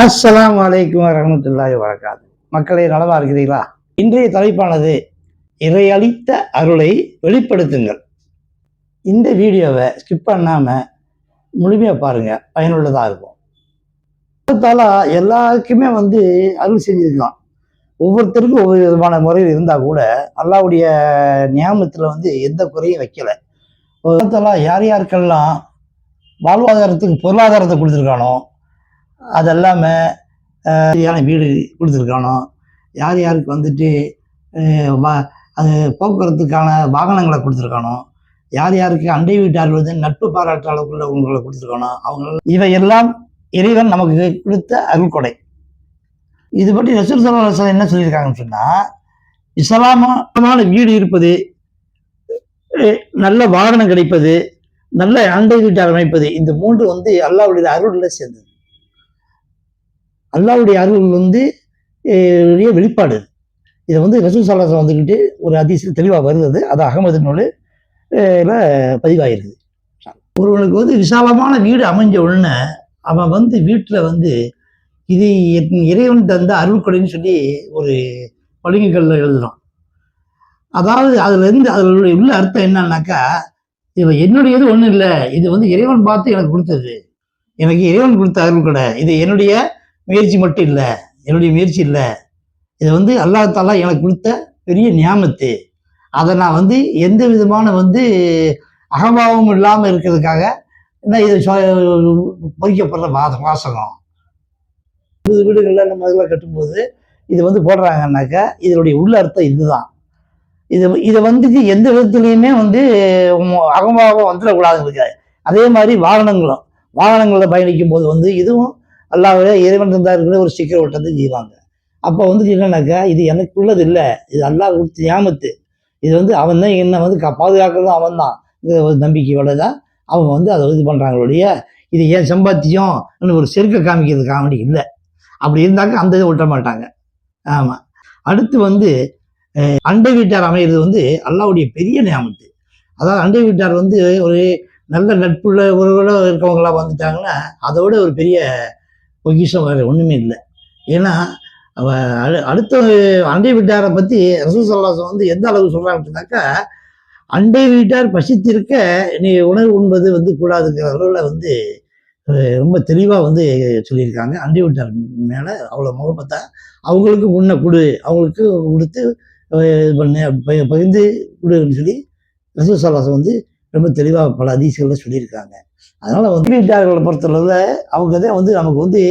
அஸ்லாம் அலைக்கும் வரமத்துல்லாய் வரகாது மக்களை நலவா இருக்கிறீங்களா இன்றைய தலைப்பானது இறையளித்த அருளை வெளிப்படுத்துங்கள். இந்த வீடியோவை ஸ்கிப் பண்ணாம முழுமையாக பாருங்க. பயனுள்ளதாக இருக்கும். தாலா எல்லாருக்குமே வந்து அருள் செஞ்சிருக்கலாம் ஒவ்வொருத்தருக்கும் ஒவ்வொரு விதமான முறையில் இருந்தால் கூட அல்லாவுடைய நியாமத்தில் வந்து எந்த குறையும் வைக்கலை. தாலா யார் யாருக்கெல்லாம் வாழ்வாதாரத்துக்கு பொருளாதாரத்தை கொடுத்துருக்கானோ அது இல்லாமல் சரியான வீடு கொடுத்துருக்கானோ? யார் யாருக்கு வந்துட்டு வா- அது போக்குவரத்துக்கான வாகனங்களை கொடுத்துருக்கானோ? யார் யாருக்கு அண்டை வீட்டார்கள் வந்து நட்பு பாராட்டு அளவுக்குள்ள உங்களை கொடுத்துருக்கானோ? அவங்க இவையெல்லாம் இறைவன் நமக்கு கொடுத்த அருள்கொடை. இது பற்றி ரசூல் சல்லா என்ன சொல்லியிருக்காங்கன்னு சொன்னால் இஸ்லாமமான வீடு இருப்பது நல்ல வாகனம் கிடைப்பது நல்ல அண்டை வீட்டார் அமைப்பது இந்த மூன்று வந்து அல்லாவுடைய அருளில் சேர்ந்தது. அல்லாவுடைய அருள் வந்து வெளிப்பாடு. இது. இதை வந்து ரசூல் சல்லாசம் வந்துக்கிட்டு ஒரு அதிசயம் தெளிவாக வருது. அது அகமது நூல் பதிவாயிருக்குது ஒருவனுக்கு வந்து விசாலமான வீடு அமைஞ்ச உடனே அவன் வந்து வீட்டில் வந்து இது இறைவன் தந்த அருள்கொடைன்னு சொல்லி ஒரு பளிங்குகளில் எழுதுறான். அதாவது அதுலேருந்து அதில் உள்ள அர்த்தம் என்னன்னாக்கா இது என்னுடையது ஒன்றும் இல்லை. இது வந்து இறைவன் பார்த்து எனக்கு கொடுத்தது. எனக்கு இறைவன் கொடுத்த அருள் கொடை. இது என்னுடைய முயற்சி மட்டும் இல்லை. என்னுடைய முயற்சி இல்லை. இது வந்து அல்லாஹாலா எனக்கு கொடுத்த பெரிய நியாமத்து. அதை நான் வந்து எந்த விதமான வந்து அகம்பாவம் இல்லாமல் இருக்கிறதுக்காக என்ன இது பொறிக்கப்படுற வாச வாசகம். புது வீடுகளில் நம்ம இதெல்லாம் கட்டும்போது இது வந்து போடுறாங்கன்னாக்கா இதனுடைய உள்ள அர்த்தம் இதுதான். இது இதை வந்துட்டு எந்த விதத்துலையுமே வந்து உம் அகம்பாவம் வந்துடக்கூடாதுங்க அதே மாதிரி வாகனங்களும். வாகனங்களில் பயணிக்கும் போது வந்து இதுவும் அல்லாவே இறைவன் இருந்தாருக்கிற ஒரு ஸ்டிக்கர் ஒட்டத்தை செய்வாங்க. அப்போ வந்து என்னன்னாக்கா இது எனக்குள்ளது இல்லை. இது அல்லாஹ் கொடுத்த ஞாபத்து இது வந்து அவன் தான் என்னை வந்து பாதுகாக்கிறதும் அவன் தான் ஒரு நம்பிக்கையோட தான் அவங்க வந்து அதை இது பண்ணுறாங்களுடைய இது ஏன் சம்பாத்தியம் ஒரு செருக்க காமிக்கிறது காமெடி இல்லை. அப்படி இருந்தாக்க அந்த இதை விட்ட மாட்டாங்க. ஆமாம் அடுத்து வந்து அண்டை வீட்டார் அமையிறது வந்து அல்லாவுடைய பெரிய நியாமத்து அதாவது அண்டை வீட்டார் வந்து ஒரு நல்ல நட்புள்ள உறவுகள இருக்கவங்களா வந்துட்டாங்கன்னா அதோட ஒரு பெரிய பொக்கிஷம் வேறு ஒன்றுமே இல்லை. ஏன்னா அவ அடு அடுத்த அண்டை வீட்டாரை பற்றி ரசூல் சல்லாசம் வந்து எந்த அளவு சொல்கிறாங்க அப்படின்னாக்கா அண்டை வீட்டார் பசித்திருக்க நீ உணவு உண்பது வந்து கூடாதுங்கிற அளவில் வந்து ரொம்ப தெளிவாக வந்து சொல்லியிருக்காங்க. அண்டை வீட்டார் மேலே அவ்வளோ முகப்பத்தா அவங்களுக்கு உண்ண கொடு அவங்களுக்கு கொடுத்து இது பண்ணு பகிர்ந்து கொடுன்னு சொல்லி ரசூல் சல்லாசம் வந்து ரொம்ப தெளிவாக பல அதிசயங்களை சொல்லியிருக்காங்க. அதனால் வந்து வீட்டார்களை பொறுத்தளவில் அவங்க தான் வந்து நமக்கு வந்து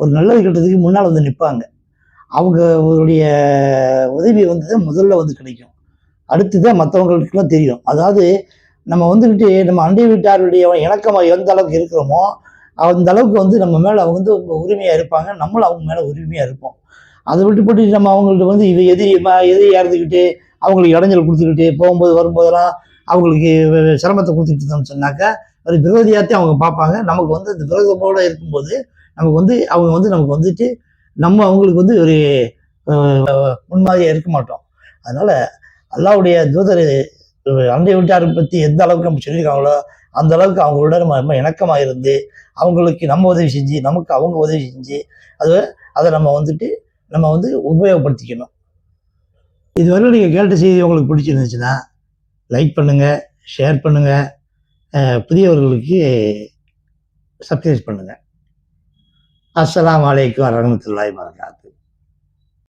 ஒரு நல்லது கெட்டதுக்கு முன்னால் வந்து நிற்பாங்க அவங்களுடைய உதவி வந்து தான் முதல்ல வந்து கிடைக்கும். அடுத்து தான் மற்றவங்களுக்குலாம் தெரியும். அதாவது நம்ம வந்துக்கிட்டு நம்ம அண்டை வீட்டாருடைய இணக்கமாக எந்த அளவுக்கு இருக்கிறோமோ அந்த அளவுக்கு வந்து நம்ம மேலே அவங்க வந்து உரிமையாக இருப்பாங்க. நம்மளும் அவங்க மேலே உரிமையாக இருப்போம். அதை விட்டுப்பட்டு நம்ம அவங்கள்ட்ட வந்து இவ எதிரி எதிரி இறந்துக்கிட்டு அவங்களுக்கு இடைஞ்சல் கொடுத்துக்கிட்டு போகும்போது வரும்போதெல்லாம் அவங்களுக்கு சிரமத்தை கொடுத்துட்டு இருந்தோம்னு சொன்னாக்கா ஒரு விரோதியாத்தையும் அவங்க பார்ப்பாங்க. நமக்கு வந்து அந்த விரோதமோடு இருக்கும்போது நமக்கு வந்து அவங்க வந்து நமக்கு வந்துட்டு நம்ம அவங்களுக்கு வந்து ஒரு முன்மாதிரியாக இருக்க மாட்டோம். அதனால அல்லாவுடைய தூதர் அண்டை வீட்டாரை பற்றி எந்த அளவுக்கு நம்ம சொல்லியிருக்காங்களோ அந்த அளவுக்கு அவங்களோட நம்ம ரொம்ப இணக்கமாக இருந்து அவங்களுக்கு நம்ம உதவி செஞ்சு நமக்கு அவங்க உதவி செஞ்சு அது அதை நம்ம வந்துட்டு நம்ம வந்து உபயோகப்படுத்திக்கணும். இதுவரை நீங்கள் கேட்ட செய்தி உங்களுக்கு பிடிச்சிருந்துச்சுன்னா லைக் பண்ணுங்கள் ஷேர் பண்ணுங்கள் புதியவர்களுக்கு சப்ஸ்கிரைப் பண்ணுங்கள் அஸ்லாம் வலைக்கம் வரமத்துல்லாய் வரகாத்து